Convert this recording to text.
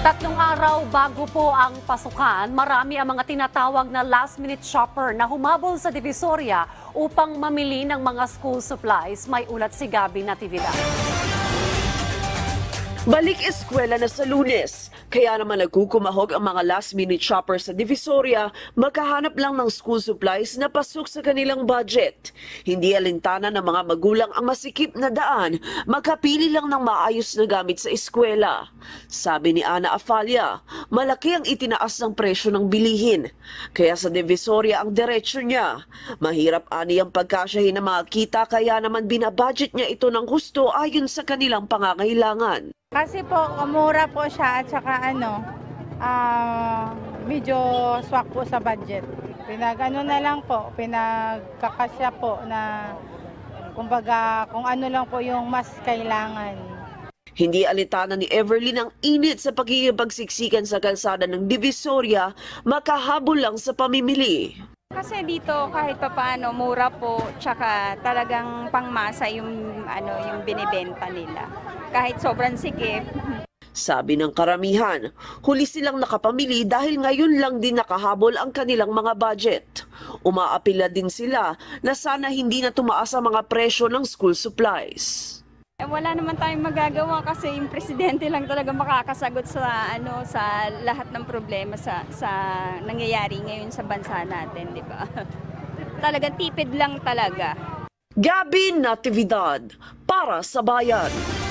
Tatlong araw bago po ang pasukan, marami ang mga tinatawag na last-minute shopper na humabol sa Divisoria upang mamili ng mga school supplies. May ulat si Gabi Natividad. Balik eskwela na sa lunes. Kaya naman nagkukumahog ang mga last-minute shoppers sa Divisoria makahanap lang ng school supplies na pasok sa kanilang budget. Hindi alintana ng mga magulang ang masikip na daan, makapili lang ng maayos na gamit sa eskwela. Sabi ni Ana Afalia, malaki ang itinaas ng presyo ng bilihin. Kaya sa Divisoria ang diretsyo niya. Mahirap ani ang pagkasyahin ng mga kita kaya naman binabudget niya ito ng gusto ayon sa kanilang pangangailangan. Kasi po, mura po siya at saka ano, ah, medyo swak po sa budget. Pinag ano na lang po, pinagkakasya po na kumbaga kung ano lang po yung mas kailangan. Hindi alitana ni Everlyn ang init sa pagkikipagsiksikan sa kalsada ng Divisoria, makahabol lang sa pamimili. Kasi dito kahit papaano mura po tsaka talagang pangmasa yung ano yung binibenta nila. Kahit sobrang sikip. Sabi ng karamihan, huli silang nakapamili dahil ngayon lang din nakahabol ang kanilang mga budget. Umaapila din sila na sana hindi na tumaas ang mga presyo ng school supplies. Eh, wala naman tayong magagawa kasi yung presidente lang talaga makakasagot sa ano sa lahat ng problema sa sa nangyayari ngayon sa bansa natin, di ba? Talagang tipid lang talaga. Gabi Natividad, para sa bayan.